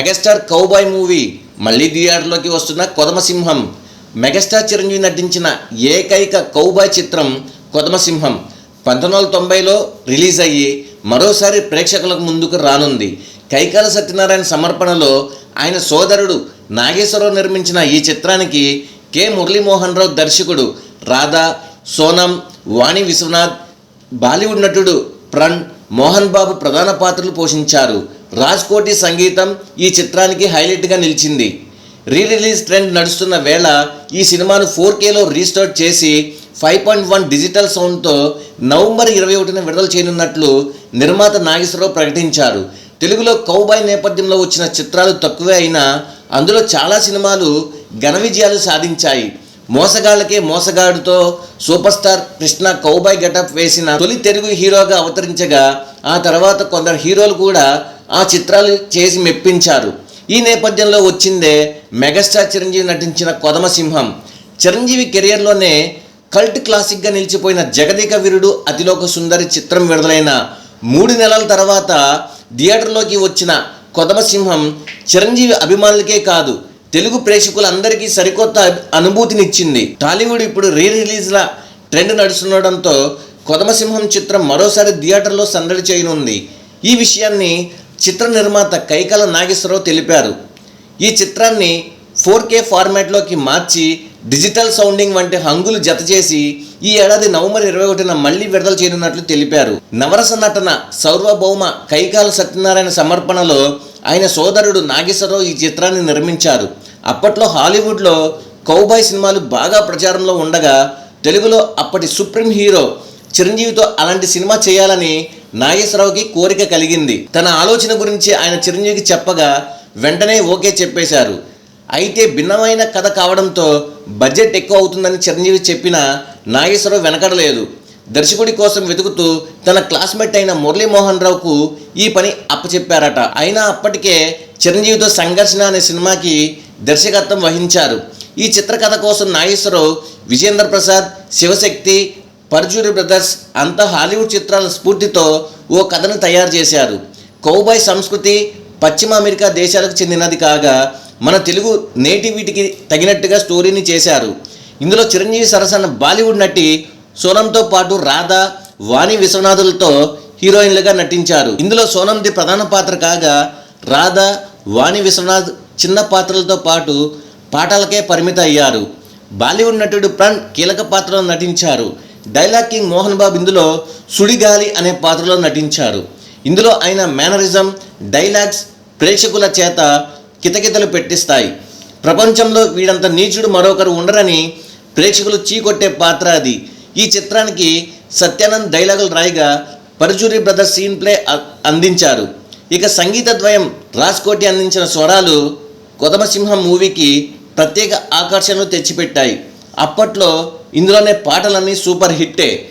Megastar cowboy movie మళ్ళీ థియేటర్లోకి వస్తున్న కొదమసింహం. మెగాస్టార్ చిరంజీవి నటించిన ఏకైక కౌబాయ్ చిత్రం కొదమసింహం. పంతొమ్మిది వందల తొంభైలో రిలీజ్ అయ్యి మరోసారి ప్రేక్షకులకు ముందుకు రానుంది. కైకాల సత్యనారాయణ సమర్పణలో ఆయన సోదరుడు నాగేశ్వరరావు నిర్మించిన ఈ చిత్రానికి కె. మురళీమోహన్ రావు దర్శకుడు రాధా సోనం వాణి విశ్వనాథ్ బాలీవుడ్ నటుడు ప్రణ్ మోహన్ బాబు ప్రధాన పాత్రలు పోషించారు. రాజ్ కోటి సంగీతం ఈ చిత్రానికి హైలైట్గా నిలిచింది. రీ రిలీజ్ ట్రెండ్ నడుస్తున్న వేళ ఈ సినిమాను ఫోర్ కేలో రీస్టార్ట్ చేసి ఫైవ్ పాయింట్ వన్ డిజిటల్ సౌండ్తో నవంబర్ ఇరవై ఒకటిన విడుదల చేయనున్నట్లు నిర్మాత నాగేశ్వరరావు ప్రకటించారు. తెలుగులో కౌబాయ్ నేపథ్యంలో వచ్చిన చిత్రాలు తక్కువే అయినా అందులో చాలా సినిమాలు ఘన విజయాలు సాధించాయి. మోసగాళ్ళకే మోసగాడుతో super star Krishna cowboy getup వేసిన తొలి తెలుగు హీరోగా అవతరించగా ఆ తర్వాత కొందరు హీరోలు కూడా ఆ చిత్రాలు చేసి మెప్పించారు. ఈ నేపథ్యంలో వచ్చిందే మెగాస్టార్ చిరంజీవి నటించిన కొదమసింహం చిరంజీవి కెరియర్లోనే కల్ట్ క్లాసిక్గా నిలిచిపోయిన జగదిక వీరుడు అతిలోక సుందరి చిత్రం విడుదలైన మూడు నెలల తర్వాత థియేటర్లోకి వచ్చిన కొదమసింహం చిరంజీవి అభిమానులకే కాదు తెలుగు ప్రేక్షకులందరికీ సరికొత్త అనుభూతినిచ్చింది. టాలీవుడ్ ఇప్పుడు రీ రిలీజ్ల ట్రెండ్ నడుస్తుండడంతో కొదమసింహం చిత్రం మరోసారి థియేటర్లో సందడి చేయనుంది. ఈ విషయాన్ని చిత్ర నిర్మాత కైకాల నాగేశ్వరరావు తెలిపారు. ఈ చిత్రాన్ని ఫోర్ కే ఫార్మాట్లోకి మార్చి డిజిటల్ సౌండింగ్ వంటి హంగులు జతచేసి ఈ ఏడాది నవంబర్ ఇరవై ఒకటిన మళ్ళీ విడుదల చేయనున్నట్లు తెలిపారు. నవరస నటన సౌర్వభౌమ కైకాల సత్యనారాయణ సమర్పణలో ఆయన సోదరుడు నాగేశ్వరరావు ఈ చిత్రాన్ని నిర్మించారు. అప్పట్లో హాలీవుడ్లో కౌబాయ్ సినిమాలు బాగా ప్రచారంలో ఉండగా తెలుగులో అప్పటి సుప్రీం హీరో చిరంజీవితో అలాంటి సినిమా చేయాలని నాగేశ్వరరావుకి కోరిక కలిగింది. తన ఆలోచన గురించి ఆయన చిరంజీవికి చెప్పగా వెంటనే ఓకే చెప్పేశారు. అయితే భిన్నమైన కథ కావడంతో బడ్జెట్ ఎక్కువ అవుతుందని చిరంజీవి చెప్పినా నాగేశ్వరరావు వెనకడలేదు. దర్శకుడి కోసం వెతుకుతూ తన క్లాస్మేట్ అయిన మురళీమోహన్ రావుకు ఈ పని అప్పచెప్పారట. అయినా అప్పటికే చిరంజీవితో సంఘర్షణ అనే సినిమాకి దర్శకత్వం వహించారు. ఈ చిత్రకథ కోసం నాగేశ్వరరావు విజేంద్ర ప్రసాద్ శివశక్తి పర్జూరి బ్రదర్స్ అంతా హాలీవుడ్ చిత్రాల స్ఫూర్తితో ఓ కథను తయారు చేశారు. కౌబాయ్ సంస్కృతి పశ్చిమ అమెరికా దేశాలకు చెందినది కాగా మన తెలుగు నేటివిటికి తగినట్టుగా స్టోరీని చేశారు. ఇందులో చిరంజీవి సరసన బాలీవుడ్ నటి సోనంతో పాటు రాధా వాణి విశ్వనాథులతో హీరోయిన్లుగా నటించారు. ఇందులో సోనంది ప్రధాన పాత్ర కాగా రాధా వాణి విశ్వనాథ్ చిన్న పాత్రలతో పాటు పాటలకే పరిమిత అయ్యారు. బాలీవుడ్ నటుడు ప్రణ్ కీలక పాత్రలో నటించారు. డైలాగ్ కింగ్ మోహన్ బాబు ఇందులో సుడిగాలి అనే పాత్రలో నటించారు. ఇందులో ఆయన మేనరిజం డైలాగ్స్ ప్రేక్షకుల చేత కితకితలు పెట్టిస్తాయి. ప్రపంచంలో వీడంత నీచుడు మరొకరు ఉండరని ప్రేక్షకులు చీకొట్టే పాత్ర అది. ఈ చిత్రానికి సత్యానంద్ డైలాగులు రాయిగా పరుచూరి బ్రదర్స్ సీన్ ప్లే అ- అందించారు. ఇక సంగీత ద్వయం రాజ్కోటి అందించిన స్వరాలు కొదమసింహం మూవీకి ప్రత్యేక ఆకర్షణలు తెచ్చిపెట్టాయి. అప్పట్లో ఇందులోనే పాటలన్నీ సూపర్ హిట్టే.